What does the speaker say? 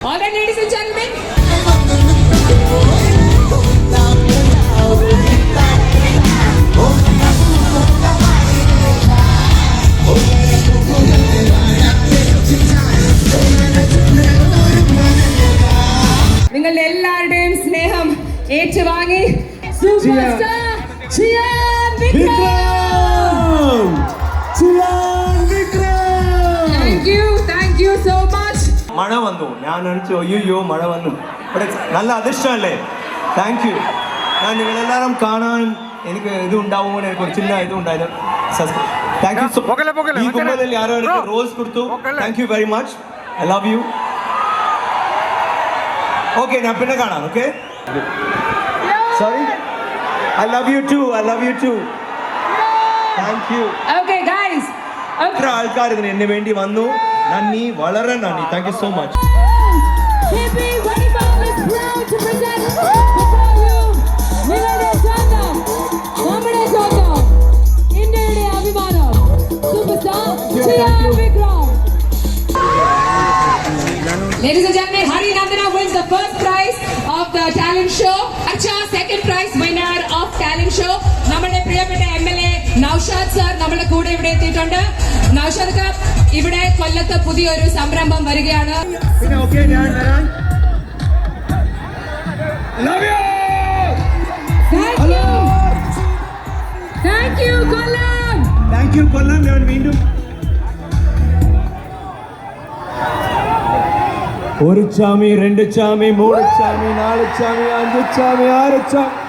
All right, ladies and gentlemen. നിങ്ങളുടെ എല്ലാവരുടെയും സ്നേഹം ഏറ്റുവാങ്ങി. സൂപ്പർ സ്റ്റാർ മഴ വന്നു. ഞാൻ നനച്ചു അയ്യോ മഴ വന്നു. ഇവിടെ നല്ല അതിഷ്ടമല്ലേ താങ്ക് യു ഞാൻ നിങ്ങളെല്ലാവരും കാണാനും എനിക്ക് ഇത് ഉണ്ടാവുമോ എനിക്ക് ഒരു ചിന്ന ഇത് ഉണ്ടായിരുന്നു താങ്ക് യു സോ ഈ. കുമ്പലിൽ ആരോ എനിക്ക്. റോസ് കൊടുത്തു. Thank you very much I love you okay ഞാൻ പിന്നെ കാണാം okay sorry I love you too I love you too thank you okay guys ഇത്ര ആൾക്കാർ ഇതിന് എന്നെ വേണ്ടി വന്നു. നന്ദി വളരെ നന്ദി thank you so much Hippie Honeycomb is proud to present before you നിങ്ങളുടെ സ്വന്തം നമ്മുടെ സ്വന്തം ഇന്ത്യയുടെ അഭിമാനം super star Chiyaan Vikram Ladies and gentlemen, Hari Nandana wins the first prize of the talent show. Acha, second prize winner of talent show. നമ്മുടെ പ്രിയപ്പെട്ട M L A Naushad sir നമ്മുടെ കൂടെ ഇവിടെ എത്തിയിട്ടുണ്ട് നൌഷാദ് ക ഇവിടെ കൊല്ലത്ത് പുതിയൊരു സംരംഭം വരികയാണ്. പിന്നെ ഓക്കെ ഞാൻ വരാൻ love you Thank you. Thank you, Kollam. Thank you Kollam. ഞാൻ വീണ്ടും ഒരു ചാമി രണ്ട് ചാമി മൂന്ന് ചാമി നാല് ചാമി അഞ്ച് ചാമി ആറ് ചാമി